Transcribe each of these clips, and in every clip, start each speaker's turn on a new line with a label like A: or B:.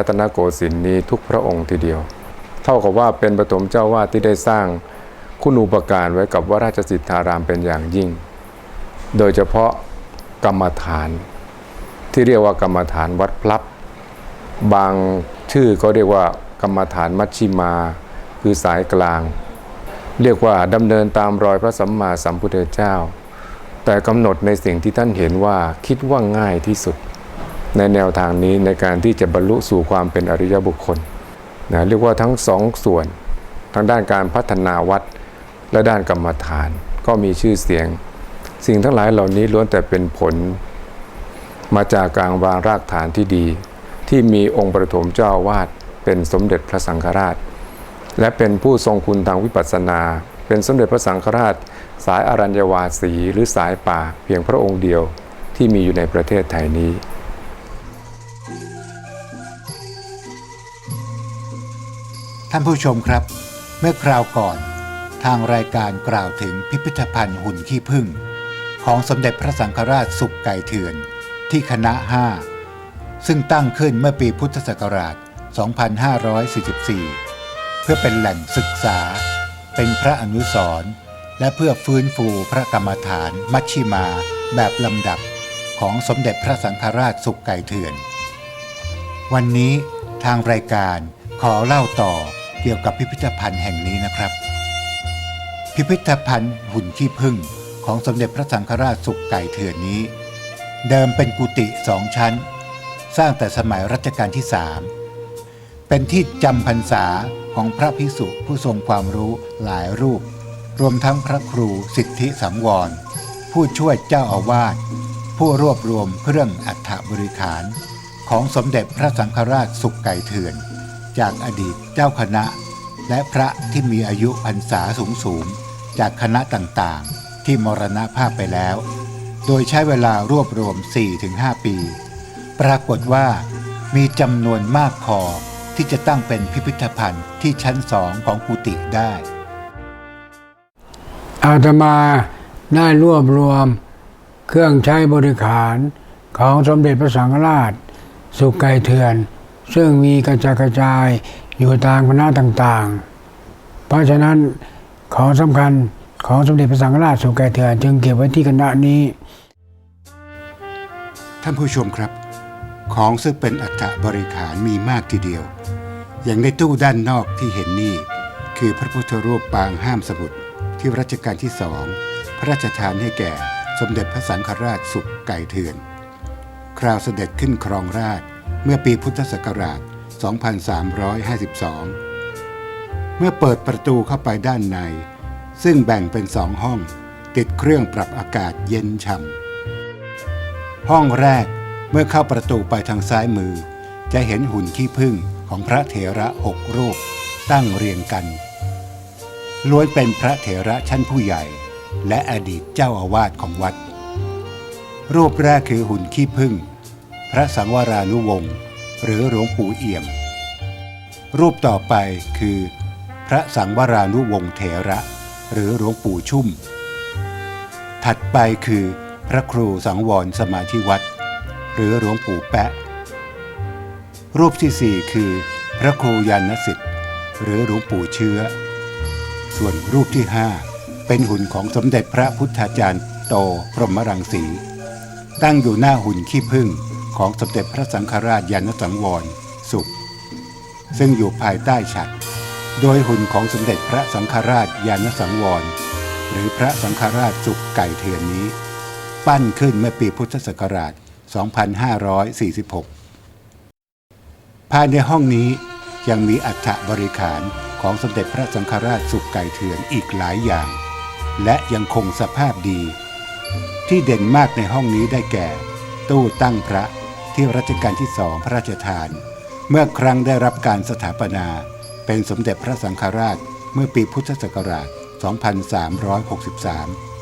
A: รัตนโกสินทร์นี้ทุกพระองค์ทีเดียว เท่ากับว่าเป็นปฐมเจ้าวาดที่ได้สร้างคุณูปการไว้กับวราชสิทธารามเป็นอย่างยิ่ง โดยเฉพาะกรรมฐาน ที่เรียกว่ากรรมฐานวัดพลับ บางชื่อก็เรียกว่ากรรมฐานมัชชิมา คือสายกลาง เรียกว่าดำเนินตามรอยพระสัมมาสัมพุทธเจ้า แต่กำหนดในสิ่งที่ท่านเห็นว่าคิดว่าง่ายที่สุด ในแนวทางนี้ในการที่จะบรรลุสู่ความเป็นอริยบุคคลนะเรียกว่าทั้งสองส่วน ทั้งด้านการพัฒนาวัดและด้านกรรมฐาน ก็มีชื่อเสียง สิ่งทั้งหลายเหล่านี้ล้วนแต่เป็นผล มาจากการวางรากฐานที่ดี ที่มีองค์ประถมเจ้าอาวาดเป็นสมเด็จพระสังฆราช และเป็นผู้ทรงคุณทางวิปัสสนา เป็นสมเด็จพระสังฆราช สายอรัญญวาสีหรือสายป่าเพียงพระองค์เดียวที่มีอยู่ในประเทศไทยนี้
B: ท่านผู้ชมครับ เมื่อคราวก่อน ทางรายการกล่าวถึงพิพิธภัณฑ์หุ่นขี้ผึ้งของสมเด็จพระสังฆราชสุขไก่เถื่อน ที่คณะ 5 ซึ่งตั้งขึ้นเมื่อปีพุทธศักราช 2544 เพื่อเป็นแหล่งศึกษา เป็นพระอนุสรณ์และเพื่อฟื้นฟูพระกรรมฐานมัชชิมาแบบลำดับของสมเด็จพระสังฆราชสุขไก่เถื่อน วันนี้ทางรายการขอเล่าต่อ กี่ยวกับพิพิธภัณฑ์แห่งนี้นะครับ พิพิธภัณฑ์หุ่นขี้ผึ้งของสมเด็จพระสังฆราชสุขไก่เถื่อนนี้ เดิมเป็นกุฏิสองชั้น สร้างแต่สมัยรัชกาลที่สามเป็นที่จำพรรษาของพระพิสุผู้ทรงความรู้หลายรูป รวมทั้งพระครูสิทธิสังวร ผู้ช่วยเจ้าอาวาสผู้รวบรวมเครื่องอัฐบริขาร ของสมเด็จพระสังฆราชสุขไก่เถื่อน จากอดีตเจ้าคณะ และพระที่มีอายุพรรษาสูงสูงจากคณะต่างๆ ที่มรณภาพไปแล้ว โดยใช้เวลารวบรวม 4-5 ปี ปรากฏว่ามีจำนวนมากพอที่จะตั้งเป็นพิพิธภัณฑ์ที่ชั้นสองของกุฏิได้
C: อาตมาได้รวบรวมเครื่องใช้บริขารของสมเด็จพระสังฆราช สุขไกเถือน ซึ่งมีกระจายกระจายอยู่ตามคณะต่างๆ เพราะฉะนั้นของสำคัญของสมเด็จพระสังฆราชสุขไก่เถื่อนจึงเก็บไว้ที่คณะนี้
B: ท่านผู้ชมครับ ของซึ่งเป็นอัฐบริขารมีมากทีเดียว อย่างในตู้ด้านนอกที่เห็นนี่ คือพระพุทธรูปปางห้ามสมุทรที่รัชกาลที่สองพระราชทานให้แก่สมเด็จพระสังฆราชสุขไก่เถื่อน คราวเสด็จขึ้นครองราช เมื่อปีพุทธศักราช 2352 เมื่อเปิดประตูเข้าไปด้านใน ซึ่งแบ่งเป็นสองห้อง ติดเครื่องปรับอากาศเย็นฉ่ำห้องแรกเมื่อเข้าประตูไปทางซ้ายมือ จะเห็นหุ่นขี้ผึ้งของพระเถระหกรูป ตั้งเรียงกัน ล้วนเป็นพระเถระชั้นผู้ใหญ่ และอดีตเจ้าอาวาสของวัด รูปแรกคือหุ่นขี้ผึ้ง พระสังวรานุวงศ์หรือหลวงปู่เอี่ยม รูปต่อไปคือ พระสังวรานุวงศ์เถระ หรือหลวงปู่ชุ่ม ถัดไปคือ พระครูสังวรสมาธิวัดหรือหลวงปู่แปะ รูปที่สี่คือ พระครูยานสิทธิ์หรือหลวงปู่เชื้อ ส่วนรูปที่ห้าเป็นหุ่นของสมเด็จพระพุทธาจารย์โตพรหมรังสี ตั้งอยู่หน้าหุ่นขี้ผึ้ง ของสมเด็จพระสังฆราชยานสังวรสุข ซึ่งอยู่ภายใต้ฉัตรโดยหุ่นของสมเด็จพระสังฆราชยานสังวร หรือพระสังฆราชสุขไก่เถื่อนนี้ ปั้นขึ้นเมื่อปีพุทธศักราช 2546 ภายในห้องนี้ยังมีอัฐบริขารของสมเด็จพระสังฆราชสุขไก่เถื่อนอีกหลายอย่าง และยังคงสภาพดี ที่เด่นมากในห้องนี้ได้แก่ ตู้ตั้งพระ ที่รัชกาลที่สองพระราชทาน เมื่อครั้งได้รับการสถาปนา เป็นสมเด็จพระสังฆราชเมื่อปีพุทธศักราช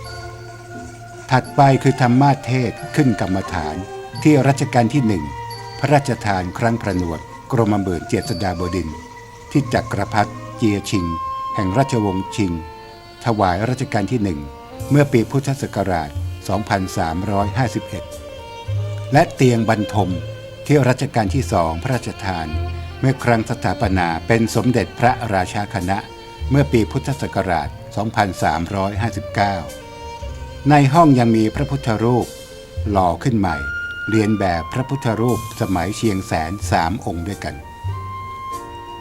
B: 2363 ถัดไปคือธรรมาเทศขึ้นกรรมฐานที่รัชกาลที่หนึ่งพระราชทานครั้งพระนวดกรมเบิดเจษฎาบดิน ที่จักรพรรดิเจียชิง แห่งราชวงศ์ชิง ถวายรัชกาลที่หนึ่งเมื่อปีพุทธศักราช 2351 และเตียงบรรทมที่รัชกาลที่สองพระราชทาน เมื่อครั้งสถาปนาเป็นสมเด็จพระราชาคณะ เมื่อปีพุทธศักราช 2359 ในห้องยังมีพระพุทธรูป หล่อขึ้นใหม่ เรียนแบบพระพุทธรูปสมัยเชียงแสนสามองค์ด้วยกัน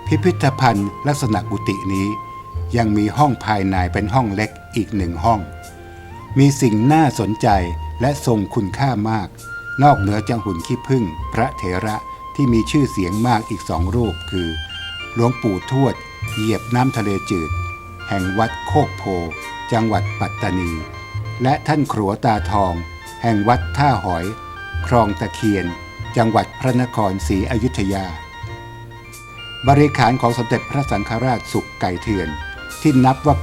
B: พิพิธภัณฑ์ลักษณะกุฏินี้ยังมีห้องภายในเป็นห้องเล็กอีกหนึ่งห้อง มีสิ่งน่าสนใจและทรงคุณค่ามาก นอกเหนือจากหุ่นขี้ผึ้งพระเถระที่มีชื่อเสียงมากอีกสองรูปคือ หลวงปู่ทวด เหยียบน้ำทะเลจืด แห่งวัดโคกโพ จังหวัดปัตตานี และท่านครัวตาทอง แห่งวัดท่าหอย คลองตะเคียน จังหวัดพระนครศรีอยุธยา บริขารของสมเด็จพระสังฆราชสุขไก่เถื่อนที่นับว่า